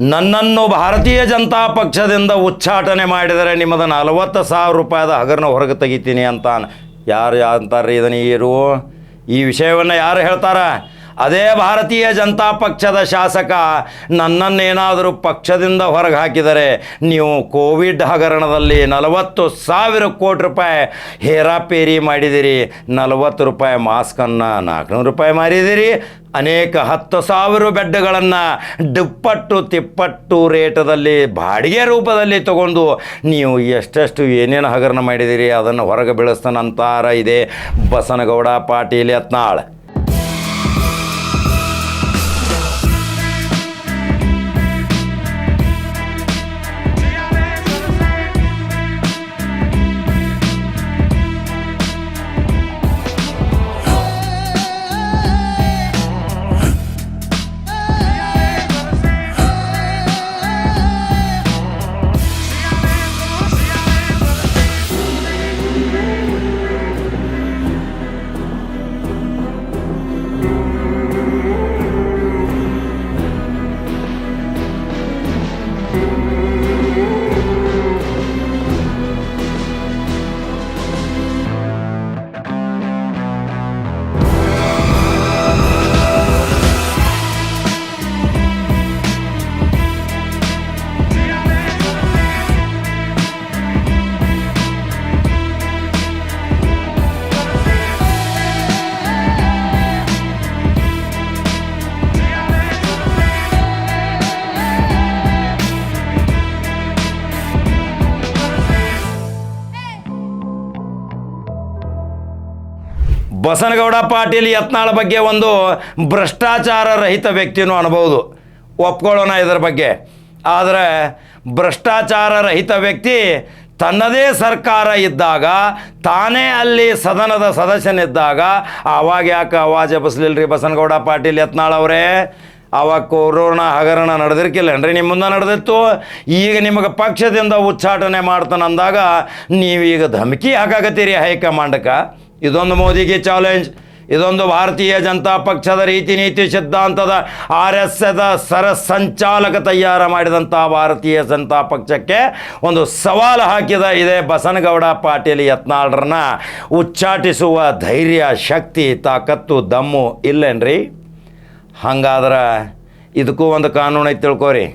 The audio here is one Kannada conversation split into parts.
ನನ್ನನ್ನು ಭಾರತೀಯ ಜನತಾ ಪಕ್ಷದಿಂದ ಉಚ್ಚಾಟನೆ ಮಾಡಿದರೆ ನಿಮ್ಮದು ನಲವತ್ತು ಸಾವಿರ ರೂಪಾಯಿದ ಹಗರನ ಹೊರಗೆ ತೆಗಿತೀನಿ ಅಂತ ಯಾರು ಅಂತಾರೆ ಇದನ್ನ ಇರು ಈ ವಿಷಯವನ್ನು ಯಾರು ಹೇಳ್ತಾರ? ಅದೇ ಭಾರತೀಯ ಜನತಾ ಪಕ್ಷದ ಶಾಸಕ ನನ್ನನ್ನೇನಾದರೂ ಪಕ್ಷದಿಂದ ಹೊರಗೆ ಹಾಕಿದರೆ ನೀವು ಕೋವಿಡ್ ಹಗರಣದಲ್ಲಿ ನಲವತ್ತು ಸಾವಿರ ಕೋಟಿ ರೂಪಾಯಿ ಹೇರಾಪೇರಿ ಮಾಡಿದಿರಿ ನಲವತ್ತು ರೂಪಾಯಿ ಮಾಸ್ಕನ್ನು ನಾಲ್ಕುನೂರು ರೂಪಾಯಿ ಮಾರಿದಿರಿ ಅನೇಕ ಹತ್ತು ಸಾವಿರ ಬೆಡ್ಗಳನ್ನು ದುಪ್ಪಟ್ಟು ತಿಪ್ಪಟ್ಟು ರೇಟದಲ್ಲಿ ಬಾಡಿಗೆ ರೂಪದಲ್ಲಿ ತಗೊಂಡು ನೀವು ಎಷ್ಟೆಷ್ಟು ಏನೇನು ಹಗರಣ ಮಾಡಿದಿರಿ ಅದನ್ನು ಹೊರಗೆ ಬೆಳೆಸ್ತಾನಂತಾರ ಇದೆ ಬಸನಗೌಡ ಪಾಟೀಲ್ ಯತ್ನಾಳ್. ಬಸನಗೌಡ ಪಾಟೀಲ್ ಯತ್ನಾಳ ಬಗ್ಗೆ ಒಂದು ಭ್ರಷ್ಟಾಚಾರ ರಹಿತ ವ್ಯಕ್ತಿನೂ ಅನ್ಬೋದು. ಒಪ್ಕೊಳ್ಳೋಣ ಇದರ ಬಗ್ಗೆ. ಆದರೆ ಭ್ರಷ್ಟಾಚಾರ ರಹಿತ ವ್ಯಕ್ತಿ ತನ್ನದೇ ಸರ್ಕಾರ ಇದ್ದಾಗ, ತಾನೇ ಅಲ್ಲಿ ಸದನದ ಸದಸ್ಯನಿದ್ದಾಗ, ಆವಾಗ ಯಾಕೆ ಬಸಲಿಲ್ಲ ರೀ ಬಸನಗೌಡ ಪಾಟೀಲ್ ಯತ್ನಾಳ್ ಅವರೇ? ಆವಾಗ ಕೊರೋನಾ ಹಗರಣ ನಡೆದಿರ್ಕಿಲ್ಲನ್ರಿ ನಿಮ್ಮ ಮುಂದೆ ನಡೆದಿತ್ತು. ಈಗ ನಿಮಗೆ ಪಕ್ಷದಿಂದ ಉಚ್ಚಾಟನೆ ಮಾಡ್ತಾನಂದಾಗ ನೀವೀಗ ಧಮಕಿ ಹಾಕಾಕತ್ತೀರಿ ಹೈಕಮಾಂಡಕ್ಕೆ ಇದೊಂದು ಮೋದಿಗೆ ಚಾಲೆಂಜ್ ಇದೊಂದು ಭಾರತೀಯ ಜನತಾ ಪಕ್ಷದ ರೀತಿ ನೀತಿ ಸಿದ್ಧಾಂತದ ಆರ್ ಎಸ್ ಎದ ಸರ ಸಂಚಾಲಕ ತಯಾರ ಮಾಡಿದಂಥ ಭಾರತೀಯ ಜನತಾ ಪಕ್ಷಕ್ಕೆ ಒಂದು ಸವಾಲು ಹಾಕಿದ ಇದೆ ಬಸನಗೌಡ ಪಾಟೀಲ್ ಯತ್ನಾಳ್ರನ್ನ ಉಚ್ಚಾಟಿಸುವ ಧೈರ್ಯ, ಶಕ್ತಿ, ತಾಕತ್ತು, ದಮ್ಮು ಇಲ್ಲೇನ್ರಿ? ಹಂಗಾದ್ರೆ ಇದಕ್ಕೂ ಒಂದು ಕಾನೂನು ಐತೆ ತಿಳ್ಕೊರಿ.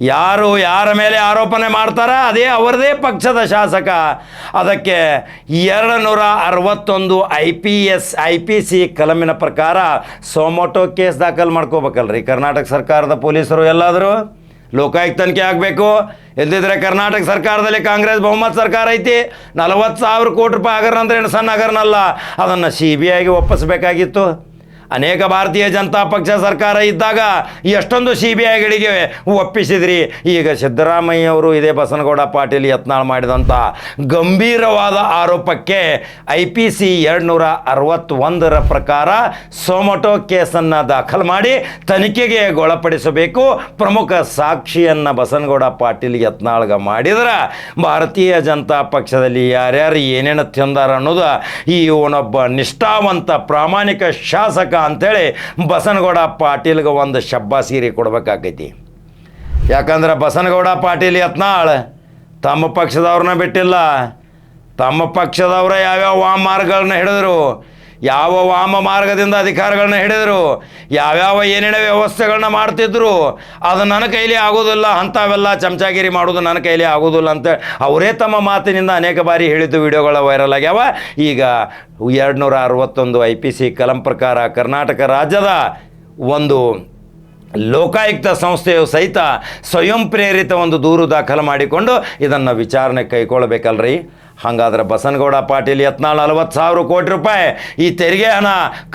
ಯಾರು ಯಾರ ಮೇಲೆ ಆರೋಪಣೆ ಮಾಡ್ತಾರ? ಅದೇ ಅವರದೇ ಪಕ್ಷದ ಶಾಸಕ. ಅದಕ್ಕೆ ಎರಡು ನೂರ ಅರವತ್ತೊಂದು I P S, I P C ಕಲಮಿನ ಪ್ರಕಾರ ಸೋಮೋಟೋ ಕೇಸ್ ದಾಖಲು ಮಾಡ್ಕೋಬೇಕಲ್ರಿ. ಕರ್ನಾಟಕ ಸರ್ಕಾರದ ಪೊಲೀಸರು ಎಲ್ಲಾದರೂ ಲೋಕಾಯುಕ್ತ ತನಿಖೆ ಆಗಬೇಕು. ಇಲ್ದಿದ್ರೆ ಕರ್ನಾಟಕ ಸರ್ಕಾರದಲ್ಲಿ ಕಾಂಗ್ರೆಸ್ ಬಹುಮತ ಸರ್ಕಾರ ಐತಿ. ನಲವತ್ತು ಸಾವಿರ ಕೋಟಿ ರೂಪಾಯಿ ಹಗರಣ ಅಂದ್ರೆ ಏನು ಸಣ್ಣ ಹಗರಣ ಅಲ್ಲ. ಅದನ್ನು ಸಿ ಬಿ ಐಗೆ ಒಪ್ಪಿಸಬೇಕಾಗಿತ್ತು. ಅನೇಕ ಭಾರತೀಯ ಜನತಾ ಪಕ್ಷ ಸರ್ಕಾರ ಇದ್ದಾಗ ಎಷ್ಟೊಂದು ಸಿ ಬಿ ಐಗಳಿಗೆ ಒಪ್ಪಿಸಿದ್ರಿ. ಈಗ ಸಿದ್ದರಾಮಯ್ಯ ಅವರು ಇದೇ ಬಸನಗೌಡ ಪಾಟೀಲ್ ಯತ್ನಾಳ್ ಮಾಡಿದಂಥ ಗಂಭೀರವಾದ ಆರೋಪಕ್ಕೆ ಐ ಪಿ ಸಿ ಎರಡುನೂರ ಅರವತ್ತೊಂದರ ಪ್ರಕಾರ ಸೋಮಟೋ ಕೇಸನ್ನು ದಾಖಲು ಮಾಡಿ ತನಿಖೆಗೆ ಒಳಪಡಿಸಬೇಕು ಪ್ರಮುಖ ಸಾಕ್ಷಿಯನ್ನು ಬಸನಗೌಡ ಪಾಟೀಲ್ ಯತ್ನಾಳ್ಗ ಮಾಡಿದ್ರೆ ಭಾರತೀಯ ಜನತಾ ಪಕ್ಷದಲ್ಲಿ ಯಾರ್ಯಾರು ಏನೇನು ತಿಂದಾರ ಅನ್ನೋದು ಈ ಒನೊಬ್ಬ ನಿಷ್ಠಾವಂತ ಪ್ರಾಮಾಣಿಕ ಶಾಸಕ ಅಂಥೇಳಿ ಬಸನಗೌಡ ಪಾಟೀಲ್ಗೆ ಒಂದು ಶಬ್ಬಾಸೀರಿ ಕೊಡ್ಬೇಕಾಗೈತಿ ಯಾಕಂದ್ರೆ ಬಸನಗೌಡ ಪಾಟೀಲ್ ಯತ್ನಾಳ್, ತಮ್ಮ ಪಕ್ಷದವ್ರನ್ನ ಬಿಟ್ಟಿಲ್ಲ. ತಮ್ಮ ಪಕ್ಷದವರ ಯಾವ್ಯಾವ ವಾಮಾರ್ಗಗಳನ್ನ ಹಿಡಿದ್ರು ಯಾವ ವಾಮ ಮಾರ್ಗದಿಂದ ಅಧಿಕಾರಗಳನ್ನ ಹಿಡಿದ್ರು, ಯಾವ್ಯಾವ ಏನೇನೋ ವ್ಯವಸ್ಥೆಗಳನ್ನ ಮಾಡ್ತಿದ್ರು, ಅದು ನನ್ನ ಕೈಲಿ ಆಗೋದಿಲ್ಲ, ಅಂಥವೆಲ್ಲ ಚಮಚಾಗಿರಿ ಮಾಡೋದು ನನ್ನ ಕೈಲಿ ಆಗೋದಿಲ್ಲ ಅಂತ ಅವರೇ ತಮ್ಮ ಮಾತಿನಿಂದ ಅನೇಕ ಬಾರಿ ಹೇಳಿದ್ದು ವಿಡಿಯೋಗಳ ವೈರಲ್ ಆಗ್ಯಾವ. ಈಗ ಎರಡು ನೂರ ಅರವತ್ತೊಂದು ಐ ಪಿ ಸಿ ಕಲಂ ಪ್ರಕಾರ ಕರ್ನಾಟಕ ರಾಜ್ಯದ ಒಂದು ಲೋಕಾಯುಕ್ತ ಸಂಸ್ಥೆಯು ಸಹಿತ ಸ್ವಯಂ ಪ್ರೇರಿತ ಒಂದು ದೂರು ದಾಖಲು ಮಾಡಿಕೊಂಡು ಇದನ್ನು ವಿಚಾರಣೆ ಕೈಗೊಳ್ಳಬೇಕಲ್ರಿ? ಹಾಗಾದ್ರೆ ಬಸನಗೌಡ ಪಾಟೀಲ್ ಯತ್ನಾಳ್ ನಲವತ್ತು ಸಾವಿರ ಕೋಟಿ ರೂಪಾಯಿ ಈ ತೆರಿಗೆ ಹಣ,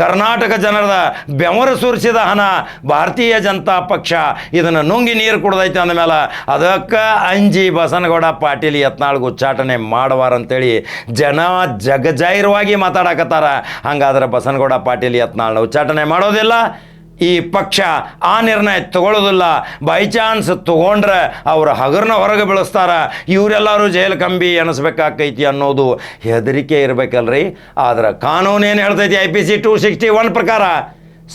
ಕರ್ನಾಟಕ ಜನರದ ಬೆವರು ಸುರಿಸಿದ ಹಣ, ಭಾರತೀಯ ಜನತಾ ಪಕ್ಷ ಇದನ್ನು ನುಂಗಿ ನೀರು ಕುಡ್ದೈತೆ ಅಂದಮೇಲೆ ಅದಕ್ಕೆ ಅಂಜಿ ಬಸನಗೌಡ ಪಾಟೀಲ್ ಯತ್ನಾಳ್ಗೆ ಉಚ್ಚಾಟನೆ ಮಾಡುವಾರಂತೇಳಿ ಜನ ಜಗಜಾಹಿರವಾಗಿ ಮಾತಾಡಕತ್ತಾರ. ಹಂಗಾದ್ರೆ ಬಸನಗೌಡ ಪಾಟೀಲ್ ಯತ್ನಾಳ್ನ ಉಚ್ಚಾಟನೆ ಮಾಡೋದಿಲ್ಲ. ಈ ಪಕ್ಷ ಆ ನಿರ್ಣಯ ತಗೊಳ್ಳೋದಿಲ್ಲ. ಬೈ ಚಾನ್ಸ್ ತಗೊಂಡ್ರೆ ಅವರ ಹಗರನ ಹೊರಗೆ ಬೆಳೆಸ್ತಾರ. ಇವರೆಲ್ಲರೂ ಜೈಲು ಕಂಬಿ ಎಣಿಸ್ಬೇಕಾಕೈತಿ ಅನ್ನೋದು ಹೆದರಿಕೆ ಇರಬೇಕಲ್ರಿ. ಆದ್ರೆ ಕಾನೂನು ಏನು ಹೇಳ್ತೈತಿ I P C two sixty one ಪ್ರಕಾರ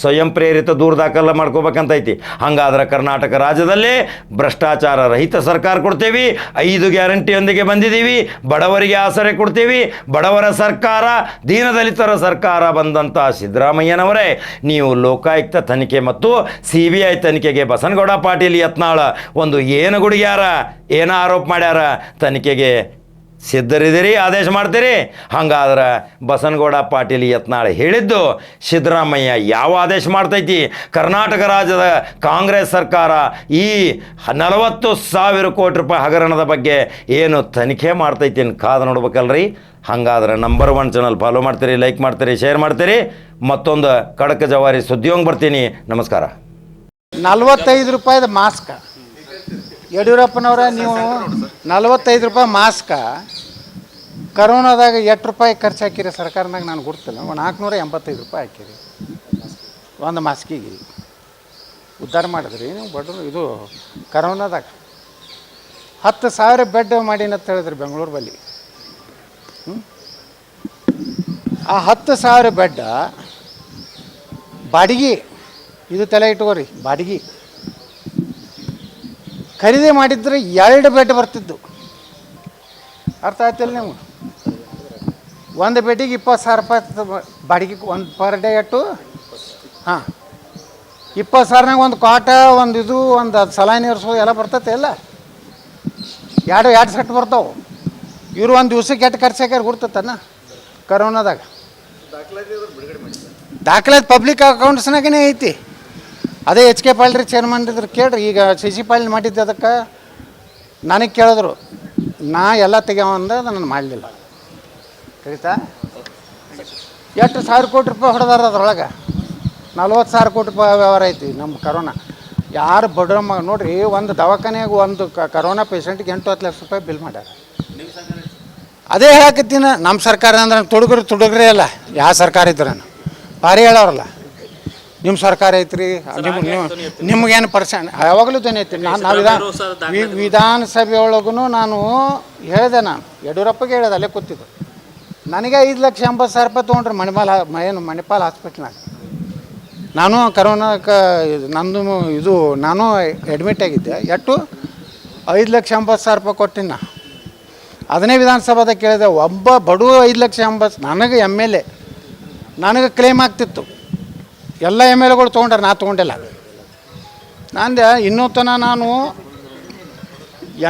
ಸ್ವಯಂ ಪ್ರೇರಿತ ದೂರ ದಾಖಲೆ ಮಾಡ್ಕೋಬೇಕಂತೈತಿ. ಹಂಗಾದ್ರೆ ಕರ್ನಾಟಕ ರಾಜ್ಯದಲ್ಲಿ ಭ್ರಷ್ಟಾಚಾರ ರಹಿತ ಸರ್ಕಾರ ಕೊಡ್ತೇವಿ. ಐದು ಗ್ಯಾರಂಟಿಯೊಂದಿಗೆ ಬಂದಿದ್ದೀವಿ ಬಡವರಿಗೆ ಆಸರೆ ಕೊಡ್ತೀವಿ. ಬಡವರ ಸರ್ಕಾರ, ದೀನದಲಿತರ ಸರ್ಕಾರ ಬಂದಂಥ ಸಿದ್ದರಾಮಯ್ಯನವರೇ, ನೀವು ಲೋಕಾಯುಕ್ತ ತನಿಖೆ ಮತ್ತು ಸಿ ಬಿ ಐ ತನಿಖೆಗೆ ಬಸನಗೌಡ ಪಾಟೀಲ್ ಯತ್ನಾಳ, ಒಂದು ಏನು ಗುಡಿಗ್ಯಾರ ಏನು ಆರೋಪ ಮಾಡ್ಯಾರ? ತನಿಖೆಗೆ ಸಿದ್ಧರಿದ್ದೀರಿ, ಆದೇಶ ಮಾಡ್ತೀರಿ. ಹಂಗಾದ್ರೆ ಬಸನಗೌಡ ಪಾಟೀಲ್ ಯತ್ನಾಳ್ ಹೇಳಿದ್ದು, ಸಿದ್ದರಾಮಯ್ಯ ಯಾವ ಆದೇಶ ಮಾಡ್ತೈತಿ? ಕರ್ನಾಟಕ ರಾಜ್ಯದ ಕಾಂಗ್ರೆಸ್ ಸರ್ಕಾರ ಈ ನಲವತ್ತು ಸಾವಿರ ಕೋಟಿ ರೂಪಾಯಿ ಹಗರಣದ ಬಗ್ಗೆ ಏನು ತನಿಖೆ ಮಾಡ್ತೈತಿ ಕಾದು ನೋಡ್ಬೇಕಲ್ರಿ. ಹಂಗಾದ್ರೆ ನಂಬರ್ ಒನ್ ಚಾನಲ್ ಫಾಲೋ ಮಾಡ್ತೀರಿ ಲೈಕ್ ಮಾಡ್ತೀರಿ ಶೇರ್ ಮಾಡ್ತೀರಿ. ಮತ್ತೊಂದು ಕಡಕ ಜವಾರಿ ಸುದ್ದಿಯೊಂಗೆ ಬರ್ತೀನಿ. ನಮಸ್ಕಾರ. ನಲ್ವತ್ತೈದು ರೂಪಾಯಿದ ಮಾಸ್ಕ ಯಡಿಯೂರಪ್ಪನವರ, ನೀವು ನಲ್ವತ್ತೈದು ರೂಪಾಯಿ ಮಾಸ್ಕ, ಕರೋನಾದಾಗ ಎಷ್ಟು ರೂಪಾಯಿ ಖರ್ಚು ಹಾಕಿರಿ ಸರ್ಕಾರದಾಗ ನಾನು ಗುರ್ತಿಲ್ಲ. ಒಂದು ನಾಲ್ಕುನೂರ ಎಂಬತ್ತೈದು ರೂಪಾಯಿ ಹಾಕಿರಿ. ಒಂದು ಮಾಸ್ಕಿಗೆ. ಉದ್ಧಾರ ಮಾಡಿದ್ರಿ. ನೀವು ಬಡ್ರು, ಇದು ಕರೋನಾದಾಗ. ಹತ್ತು ಸಾವಿರ ಬೆಡ್ ಮಾಡಿನ ಹೇಳಿದ್ರಿ ಬೆಂಗಳೂರು ಬಳಿ. ಆ ಹತ್ತು ಸಾವಿರ ಬೆಡ್, ಬಾಡಿಗೆ, ಇದು ತಲೆ ಇಟ್ಕೋರಿ, ಬಾಡಿಗೆ. ಖರೀದಿ ಮಾಡಿದ್ರೆ ಎರಡು ಬೆಡ್ ಬರ್ತಿದ್ದು ಅರ್ಥ ಆಯ್ತಿಲ್ಲ ನೀವು ಒಂದು ಬೆಡ್ಡಿಗೆ ಇಪ್ಪತ್ತು ಸಾವಿರ ರೂಪಾಯಿ ಬಾಡಿಗೆ ಒಂದು ಪರ್ ಡೇ ಅಟ್ಟು? ಹಾಂ. ಇಪ್ಪತ್ತು ಸಾವಿರನಾಗ ಒಂದು ಕಾಟ ಒಂದು ಇದು ಒಂದು ಸಲಾನಿ ಇರಿಸೋದು ಎಲ್ಲ ಬರ್ತೈತೆ ಎಲ್ಲ. ಎರಡು ಎರಡು ಸೆಟ್ ಬರ್ತಾವೆ. ಇವರು ಒಂದು ದಿವ್ಸಕ್ಕೆ ಎಟ್ಟು ಖರ್ಚು ಹಾಕ್ಯಾರ ಗುರ್ತತನ? ಕರೋನಾದಾಗ. ದಾಖಲಾತಿ ಪಬ್ಲಿಕ್ ಅಕೌಂಟ್ಸ್ನಾಗನೇ ಐತಿ. ಅದೇ ಎಚ್ ಕೆ ಪಾಲ್ರಿ ಚೇರ್ಮನ್ ಇದ್ರೆ ಕೇಳ್ರಿ, ಈಗ ಸಿ ಪಾಲ್ ಮಾಡಿದ್ದೆ ಅದಕ್ಕೆ. ನನಗೆ ಕೇಳಿದ್ರು, ನಾ ಎಲ್ಲ ತೆಗ್ಯಾವ ಅಂದ ನಾನು ಮಾಡಲಿಲ್ಲ. ಕರಿತಾ ಎಷ್ಟು ಸಾವಿರ ಕೋಟಿ ರೂಪಾಯಿ ಹೊಡೆದಾರ ಅದ್ರೊಳಗೆ? ನಲ್ವತ್ತು ಸಾವಿರ ಕೋಟಿ ರೂಪಾಯಿ ವ್ಯವಹಾರ ಐತಿ ನಮ್ಮ ಕರೋನಾ ಯಾರು ಬಡ್ರ ಮಗ, ನೋಡ್ರಿ, ಒಂದು ದವಾಖಾನೆಯಾಗ ಒಂದು ಕರೋನಾ ಪೇಷಂಟ್ಗೆ ಎಂಟು ಹತ್ತು ಲಕ್ಷ ರೂಪಾಯಿ ಬಿಲ್ ಮಾಡ್ಯಾರ. ಅದೇ ಹೇಳಕತ್ತೀನಿ ನಮ್ಮ ಸರ್ಕಾರ ಅಂದ್ರೆ ತುಡುಗ್ರೆ ತುಡುಗ್ರೆ ಅಲ್ಲ ಯಾವ ಸರ್ಕಾರ ಇದ್ರೂ ಭಾರಿ ಹೇಳೋರಲ್ಲ ನಿಮ್ಮ ಸರ್ಕಾರ ಐತ್ರಿ. ನಿಮ್ಗೆ ನೀವು ನಿಮ್ಗೇನು ಪರ್ಸೆಂಟ್ ಯಾವಾಗಲೂ ಧ್ವನಿ ಐತಿ ನಾನು ನಾವು ವಿಧಾನ ವಿಧಾನಸಭೆ ಒಳಗೂ ನಾನು ಹೇಳಿದೆ ನಾನು ಯಡಿಯೂರಪ್ಪಗೆ ಹೇಳಿದೆ ಅಲ್ಲೇ ಕೂತಿದ್ದು. ನನಗೆ ಐದು ಲಕ್ಷ ಎಂಬತ್ತು ಸಾವಿರ ರೂಪಾಯಿ ತೊಗೊಂಡ್ರೆ ಮಣಿಪಾಲ್ ಏನು ಮಣಿಪಾಲ್ ಹಾಸ್ಪಿಟ್ಲ್ನಾಗ. ನಾನು ಕರೋನಾಕ್ಕೆ ನಂದು ಇದು ನಾನು ಅಡ್ಮಿಟ್ ಆಗಿದ್ದೆ. ಎಷ್ಟು ಐದು ಲಕ್ಷ ಎಂಬತ್ತು ಸಾವಿರ ರೂಪಾಯಿ ಕೊಟ್ಟಿನ. ಅದನ್ನೇ ವಿಧಾನಸಭಾದಾಗ ಕೇಳಿದೆ. ಒಬ್ಬ ಬಡವ ಐದು ಲಕ್ಷ ಎಂಬತ್ತು ನನಗೆ ಎಂ ಎಲ್ ಎ ನನಗೆ ಕ್ಲೇಮ್ ಆಗ್ತಿತ್ತು. ಎಲ್ಲ ಎಂ ಎಲ್ ಎಗಳು ತೊಗೊಂಡ್ರೆ, ನಾ ತೊಗೊಂಡಿಲ್ಲ. ನಂದೆ ಇನ್ನೂ ತನ ನಾನು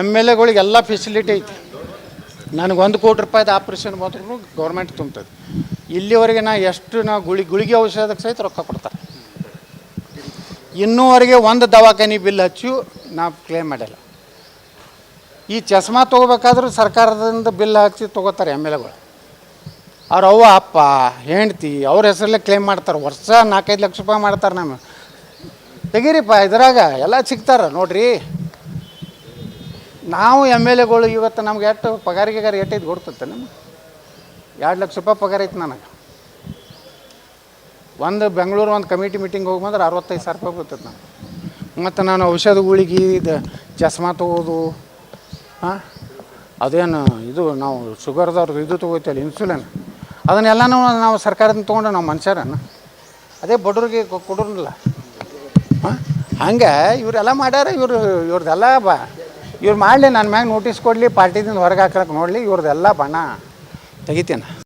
ಎಂ ಎಲ್ ಎಗಳಿಗೆಲ್ಲ ಫೆಸಿಲಿಟಿ ಐತಿ. ನನಗೆ ಒಂದು ಕೋಟಿ ರೂಪಾಯಿದ ಆಪ್ರೇಷನ್ ಮಾತ್ರ ಗೌರ್ಮೆಂಟ್ ತುಂಬ್ತದೆ. ಇಲ್ಲಿವರೆಗೆ ನಾ ಎಷ್ಟು ನಾ ಗುಳಿ, ಗುಳಿಗೆ ಔಷಧಕ್ಕೆ ಸಹಿತ ರೊಕ್ಕ ಕೊಡ್ತಾರೆ. ಇನ್ನೂವರೆಗೆ ಒಂದು ದವಾಖಾನೆ ಬಿಲ್ ಹಚ್ಚಿ, ನಾ ಕ್ಲೇಮ್ ಮಾಡಿಲ್ಲ. ಈ ಚಸ್ಮಾ ತೊಗೋಬೇಕಾದ್ರೂ ಸರ್ಕಾರದಿಂದ ಬಿಲ್ ಹಾಕಿ ತೊಗೋತಾರೆ ಎಂ ಎಲ್ ಎಗಳು. ಅವ್ರ ಅವ್ವ, ಅಪ್ಪ, ಹೆಂಡ್ತಿ, ಅವ್ರ ಹೆಸರಲ್ಲೇ ಕ್ಲೇಮ್ ಮಾಡ್ತಾರೆ. ವರ್ಷ ನಾಲ್ಕೈದು ಲಕ್ಷ ರೂಪಾಯಿ ಮಾಡ್ತಾರೆ ನಮ್ಮ ತೆಗೀರಿಪ್ಪ ಇದ್ರಾಗ, ಎಲ್ಲ ಸಿಗ್ತಾರೆ ನೋಡ್ರಿ. ನಾವು ಎಂ ಎಲ್ ಎಗಳು ಇವತ್ತು ನಮ್ಗೆ ಎಷ್ಟು ಪಗಾರಿಗೆ ಎಷ್ಟೈದು ಕೊಡ್ತತ್ತೆ ನಮ್ಮ ಎರಡು ಲಕ್ಷ ರೂಪಾಯಿ ಪಗಾರ ಐತೆ ನನಗೆ. ಒಂದು ಬೆಂಗಳೂರು ಒಂದು ಕಮಿಟಿ ಮೀಟಿಂಗ್ ಹೋಗಿ ಬಂದ್ರೆ ಅರವತ್ತೈದು ಸಾವಿರ ರೂಪಾಯಿ ಬರ್ತದೆ ನಾನು ಮತ್ತು ನಾನು ಔಷಧ ಗುಳಿಗೆ ಇದು ಚಸ್ಮಾ ತೊಗೋದು ಹಾಂ ಅದೇನು ಇದು, ನಾವು ಶುಗರ್ದವ್ರಿಗೆ ಇದು ತೊಗೋತೀವಲ್ಲ ಇನ್ಸುಲಿನ್ ಅದನ್ನೆಲ್ಲನೂ ನಾವು ಸರ್ಕಾರದಿಂದ ತೊಗೊಂಡು ನಾವು ಮನುಷ್ಯರನ್ನ. ಅದೇ ಬಡವ್ರಿಗೆ ಕೊ- ಕೊಡೋರಲ್ಲ ಹಾಂ? ಹಂಗೆ ಇವರೆಲ್ಲ ಮಾಡ್ಯಾರ, ಇವರು ಇವ್ರದ್ದೆಲ್ಲ ಬಾ ಇವ್ರು ಮಾಡಲಿ ನನ್ನ ಮ್ಯಾಗ ನೋಟಿಸ್ ಕೊಡಲಿ, ಪಾರ್ಟಿದಿಂದ ಹೊರಗೆ ಹಾಕಕ್ಕೆ ನೋಡಲಿ ಇವ್ರದ್ದೆಲ್ಲ ಬಣ ತೆಗಿತೀನಿ.